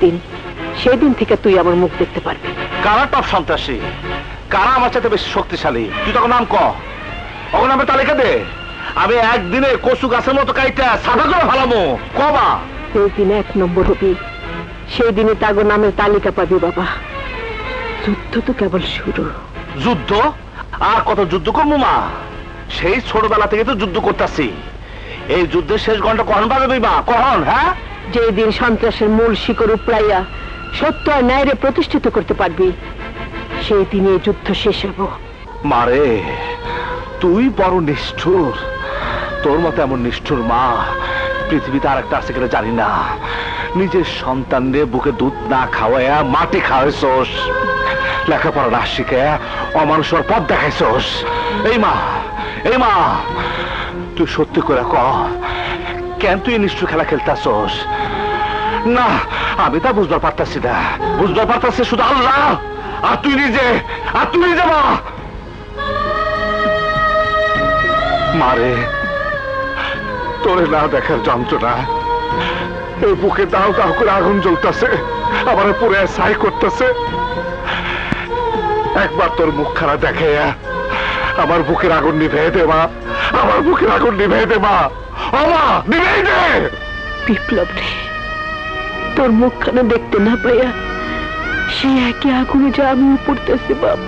দিন সেদিন থেকে তুই আমার মুখ দেখতে পারবি। কারা টপ সন্ত্রাসী? কারা আমার চাইতে বেশি শক্তিশালী? তুই তখন নাম ক। তখন আমি তালিকা দে। আমি একদিনে কচু গাছের মতো কাইটা সাদা করে ভালামো কবা সেই দিনে এক নম্বর হবি। সেই দিনে তাগো নামের তালিকা পাবি বাবা। যুদ্ধ তো কেবল শুরু। যুদ্ধ? আর কত যুদ্ধ করব মা? সেই ছোটবেলা থেকে তো যুদ্ধ করতেছি। এই যুদ্ধের শেষ ঘণ্টা কখন বাজাবি মা? কখন হ্যাঁ? যেই দিন সন্ত্রাসের মূল শিকড় উপড়াইয়া সত্য আর ন্যায়রে প্রতিষ্ঠিত করতে পারবি সেই দিনে যুদ্ধ শেষ হব মারে, তুই বড় নিষ্ঠুর। তোর মতো এমন নিষ্ঠুর মা পৃথিবীতে আর একটা আছে কিনা জানি না। নিজের সন্তানরে বুকে দুধ না খাওয়ায়া মাটি খাওয়াইছস। লেখাপড়া না শিখে অমানুষের পথ দেখাইছস। এই মা এই মা, তুই সত্যি করে ক কেন তুই নিষ্ঠুর খেলা খেলতাছস? না, আমি তা বুঝবার পারতাছি না। বুঝবার পারতাছি শুধু আল্লাহ, আর তুই নিজে, আর তুই নিজে মা। মারে, তোরে না দেখার যন্ত্রণা। এই বুকে দাও দাও করে আগুন জ্বলতেছে আবার পুরে সাই করতেছে। একবার তোর মুখ খারাপ দেখাইয়া আমার বুকের আগুন নিভে দে আমার বুকের আগুন নিভে দে মা। ও মা নিভে দে। বিপ্লব রে তোর মুখখানা দেখতে না পাইয়া সে একই আগুনে যে আমিও পড়তেছি বাপ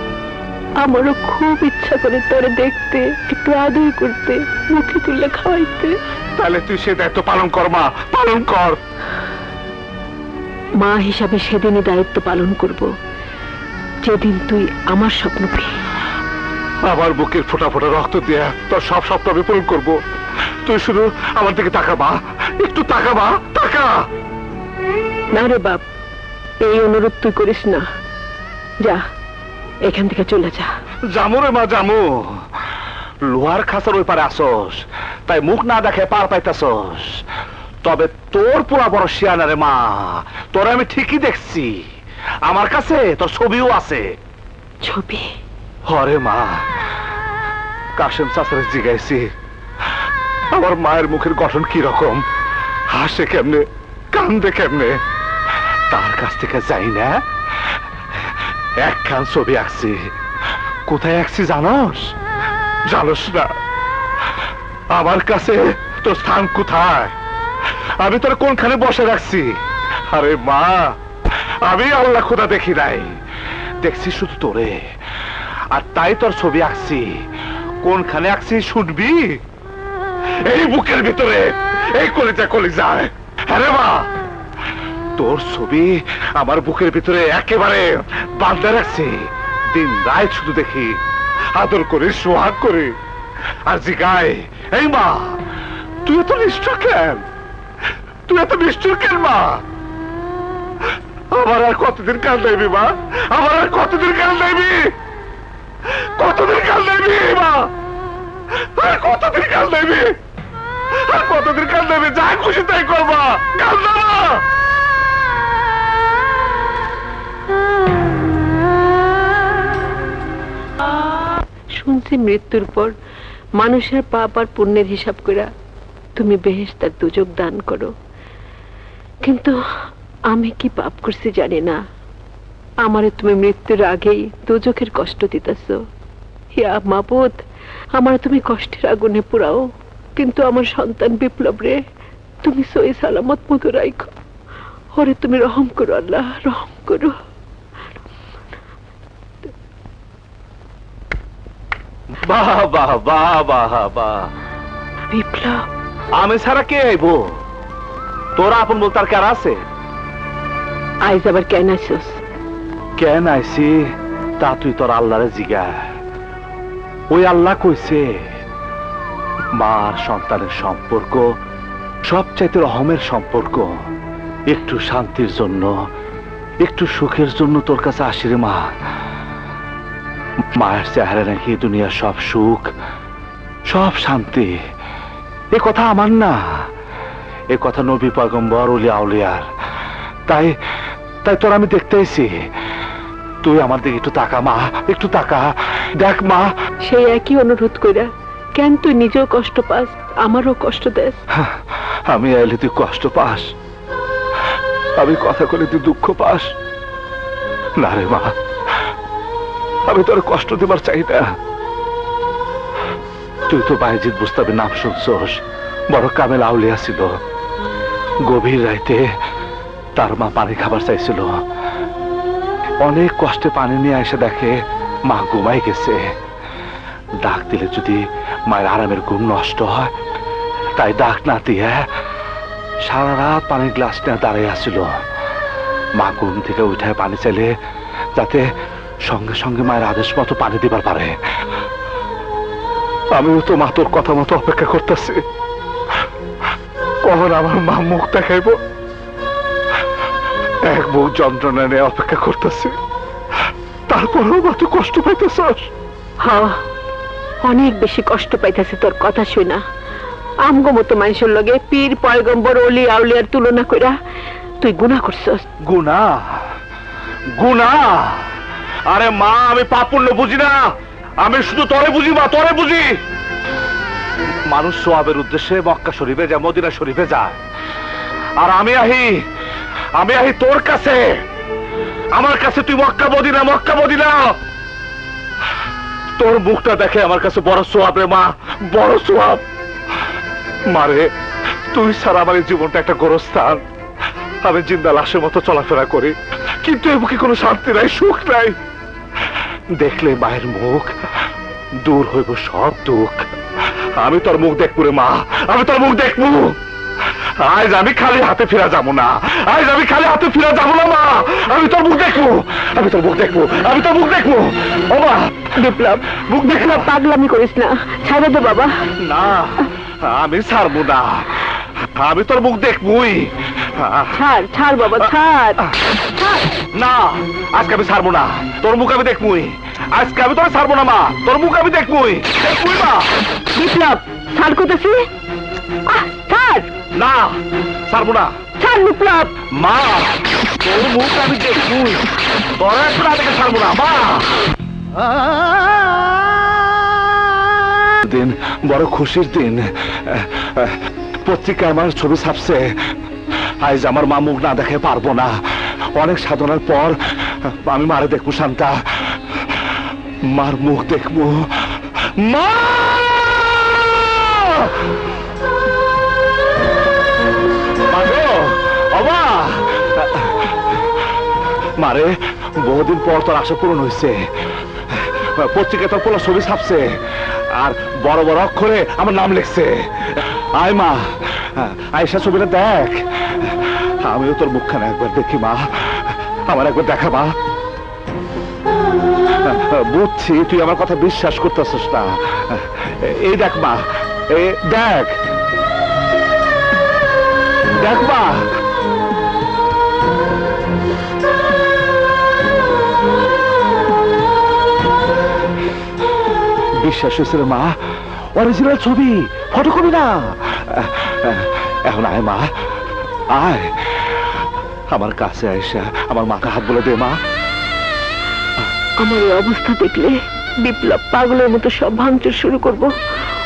আমারও খুব ইচ্ছা করে তোরে দেখতে একটু আদর করতে মুখে তুলে খাওয়াইতে। তাহলে তুই সে দায়িত্ব পালন কর মা পালন কর। মা হিসাবে সেদিনই দায়িত্ব পালন করব যেদিন তুই আমার স্বপ্ন পেয়ে। আমার বুকের ফোটা ফোটা রক্ত দিয়ে তোর সব স্বপ্ন আমি পূরণ করব। তুই শুধু আমার দিকে তাকাবা। একটু তাকাবা। তাকা! না রে বাপ এই অনুরোধ তুই করিস না। যা এখান থেকে চলে যা। জামু রে মা জামু। লোহার খাসার ওই পারে আসস। তাই মুখ না দেখে পার পাইতাছস। তবে তোর পুরা বড় শিয়ানা রে মা তোর আমি ঠিকই দেখছি। আমার কাছে তোর ছবিও আছে। ছবি? হরে মা, কাশেম চাচারে জিগাইছি। আমার মায়ের মুখের গঠন কি রকম? হাসে কেমনে, কান্দে কেমনে? তার কাছ থেকে যাই না। একখান ছবি আঁকছি। কোথায় আঁকছি জানোস? জানোস না। আমার কাছে তোর স্থান কোথায়? আমি তোর কোনখানে বসে রাখছি? আরে মা, আমি আল্লাহ খোদা দেখি নাই। দেখছি শুধু তোরে। আর তাই তোর ছবি আঁকছি। কোনখানে আঁকছি শুনবি? এই বুকের ভিতরে, এই কলিজা কলিজায়। হ্যাঁ মা, তোর ছবি আমার বুকের ভিতরে একেবারে বান্ধা রাখছি। দিন রায় শুধু দেখি, আদর করে, সোহাগ করে। আর জিগায় এই মা, তুই এত নিষ্ঠুর কেন? তুই এত নিষ্ঠুর কেন মা? আমার আর কতদিন কাল দেবি মা? আমার আর কতদিন কাল দেবি কতদিন কাল মা? কতদিন কাল আর কতদিন কাল যা খুশি, তাই করবা কাল শুনছি মৃত্যুর পর মানুষের পাপ আর পুণ্যের হিসাব করে তুমি বেহেস তার দুযোগ দান করো। কিন্তু আমি কি পাপ করছি জানি না। আমারে তুমি মৃত্যুর আগেই দুজকের কষ্ট দিতেছ। হিয়া মাবুদ আমার তুমি কষ্টের আগুনে পুরাও কিন্তু আমার সন্তান বিপ্লব রে তুমি সই সালামত মতো রাখো ওরে তুমি রহম করো আল্লাহ রহম করো। বাহ বাহ বাহ বাহ বাহ। বিপ্লব। আমি ছাড়া কে আইবো? তোরা আপন বলতে আর কার আছে? আইজ আবার কেন আসোস? কেন আইছি তা তুই তোর আল্লাহরে জিগা। ওই আল্লাহ কইছে, মার সন্তানের সম্পর্ক, সবচাইতে রহমের সম্পর্ক, একটু শান্তির জন্য, একটু সুখের জন্য তোর কাছে আসি রে মা। মায়ের চেহারা নাকি দুনিয়ার সব সুখ, সব শান্তি। এ কথা আমার না, এ কথা নবী পাগম্বর উলিয়া আউলিয়ার। তাই তাই তোর আমি দেখতে এসি তুই আমার দিকে একটু তাকা মা। একটু তাকা। দেখ মা। সেই একই অনুরোধ কইরা কেন তুই নিজেও কষ্ট পাস আমারও কষ্ট দেস? আমি আইলে তুই কষ্ট পাস। আমি কথা বলে তুই দুঃখ পাস। না রে মা। আমি তোর কষ্ট দেবার চাই না। তুই তো বাইজিৎ বুঝতে নাম শুনছস। বড় কামেল আউলিয়া ছিল। গভীর রাইতে তার মা পানি খাবার চাইছিল। অনেক কষ্টে পানি নিয়ে এসে দেখে মা ঘুমাই গেছে। ডাক দিলে যদি মায়ের আরামের ঘুম নষ্ট হয়, তাই ডাক না দিয়ে সারা রাত পানির গ্লাস নিয়ে দাঁড়িয়ে আসছিল মা ঘুম থেকে উঠে পানি চাইলে যাতে সঙ্গে সঙ্গে মায়ের আদেশ মতো পানি দিবার পারে। আমিও তো মা তোর কথা মতো অপেক্ষা করতেছি। কখন আমার মা মুখ দেখাইব? এক মুখ যন্ত্রণা নিয়ে অপেক্ষা করতেছি। তারপরেও তুই কষ্ট পাইতেছস। হ অনেক বেশি কষ্ট পাইতেছে তোর কথা শুনা। আমগো মতো মানুষের লগে পীর পয়গম্বর অলি আউলিয়ার তুলনা কইরা তুই গুনাহ করছস। গুনা গুনা আরে মা আমি পাপুণ্য বুঝি না। আমি শুধু তরে বুঝি মা তরে বুঝি। মানুষ সোয়াবের উদ্দেশ্যে মক্কা শরীফে যায় মদিনা শরীফে যায়। আর আমি আহি আমি আহি তোর কাছে। আমার কাছে তুই মক্কা মদিনা মক্কা মদিনা। তোর মুখটা দেখে আমার কাছে বড় সোয়াব রে মা, বড় সোয়াব। মারে তুই ছাড়া আমার জীবনটা একটা গোরস্থান। আমি জিন্দা লাশের মতো চলাফেরা করি, কিন্তু এ বুকে কোনো শান্তি নাই, সুখ নাই। দেখলে মায়ের মুখ, দূর হইব সব দুঃখ। আমি তোর মুখ দেখব রে মা, আমি তোর মুখ দেখব। আজ আমি খালি হাতে ফিরা যাব না। আজ আমি খালি হাতে ফিরা যাব না মা। আমি তোর মুখ দেখব। আমি তোর মুখ দেখব। আমি তোর মুখ দেখব। ও মা বিপ্লব মুখ দেখলাম পাগলামি করিস না। ছাড়ে দে বাবা। না আমি ছাড়বো না। আমি তোর মুখ দেখবই। ছাড় ছাড় বাবা ছাড়। না আজকে আমি ছাড়বো না। তোর মুখ আমি দেখবই। আজকে আমি তোর ছাড়বো না মা। তোর মুখ আমি দেখবই। দেখবই মা। বিপ্লব ছাড় করতেছি? আহ, না ছাড়বো না। ছাড় বিপ্লব মা তোর মুখ আমি দেখবই তোর একটু না দেখে ছাড়বো না মা। দিন বড় খুশির দিন। পত্রিকা আমার ছবি ছাপছে। আজ আমার মা মুখ না দেখে পারব না। অনেক সাধনার পর আমি মারে দেখব শান্তা। মার মুখ দেখব। মা! মারে বহুদিন পর তোর আশা পূরণ হয়েছে পত্রিকায় তোর পোলা ছবি ছাপছে, আর বড় বড় অক্ষরে আমার নাম লিখছে। আয় মা আয়সা ছবিটা দেখ। আমিও তোর মুখখানে একবার দেখি মা, আমার একবার দেখা মা। বুঝছি, তুই আমার কথা বিশ্বাস করতেছিস না। এই দেখ মা দেখ। দেখ মা বিশ্বাস হয়েছে রে মা অরিজিনাল ছবি ফটো কপি না। এখন আয় মা, আয়। আমার কাছে আয়সা আমার মাকে হাত বলে দে মা। আমার এই অবস্থা দেখলে বিপ্লব পাগলের মতো সব ভাঙচুর শুরু করব।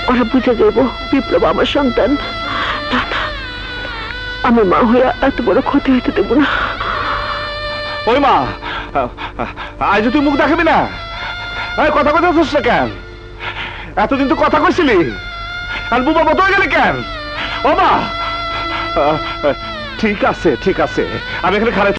ওরা বুঝে যাব বিপ্লব আমার সন্তান। না। আমি মা হয়ে এত বড় ক্ষতি হইতে দেব না। ওই মা, আজ তুই মুখ দেখাবি না? কথা কথা শুস না কেন? এতদিন তো কথা কইছিলি। আর বুবা মতো হয়ে গেলে কেন? ও মা ঠিক আছে ঠিক আছে। আমি এখানে খারাপ